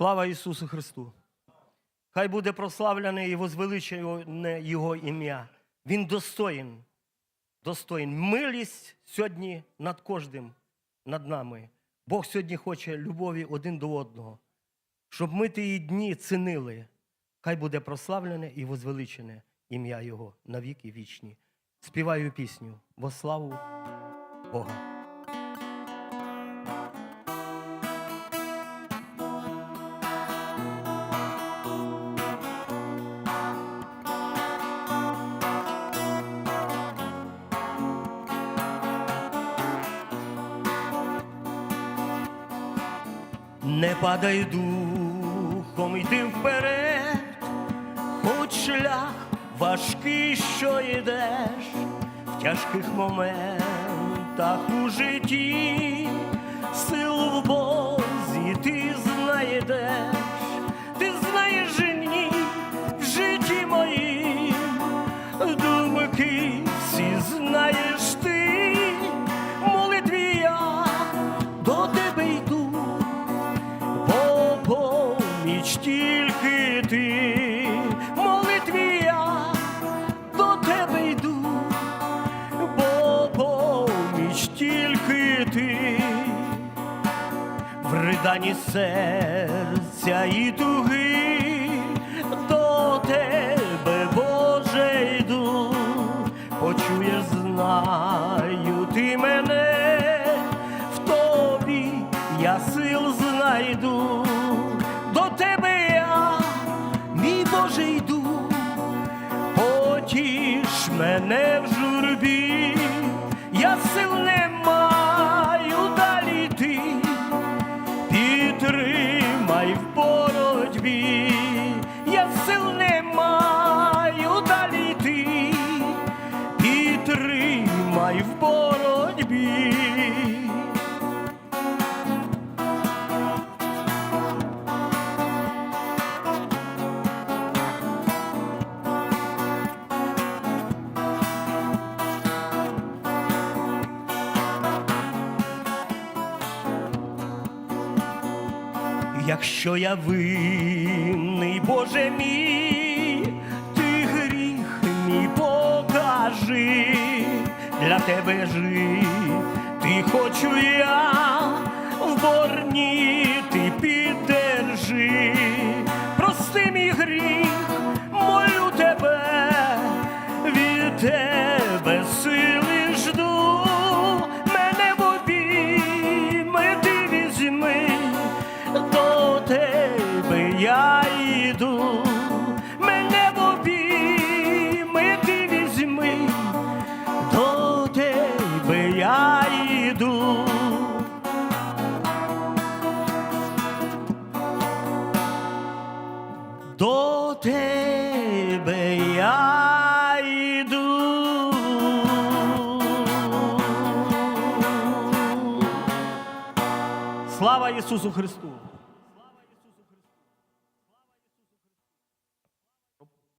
Слава Ісусу Христу! Хай буде прославлене і возвеличене Його ім'я. Він достоїн, достоїн. Милість сьогодні над кожним, над нами. Бог сьогодні хоче любові один до одного, щоб ми ті дні цінили. Хай буде прославлене і возвеличене ім'я Його на віки вічні. Співаю пісню во славу Бога. Не падай духом, йди вперед, хоч шлях важкий, що йдеш в тяжких моментах у житті, силу в Бозі ти знайдеш, тільки ти, молитві я до тебе йду, бо поміч тільки ти, в риданні серця і туги до тебе, Боже, йду, почуєш, знаю ти мене в тобі я сил знайду, потіш мене в журбі, я сил не маю далі йти, підтримай в боротьбі, я сил не маю далі йти, підтримай в боротьбі. Якщо я винний, Боже мій, ти гріх мій покажи, для тебе жити хочу я, в борні ти піддержи, я йду, мене в обійми ти візьми, до тебе я йду. До тебе я йду. Слава Ісусу Христу!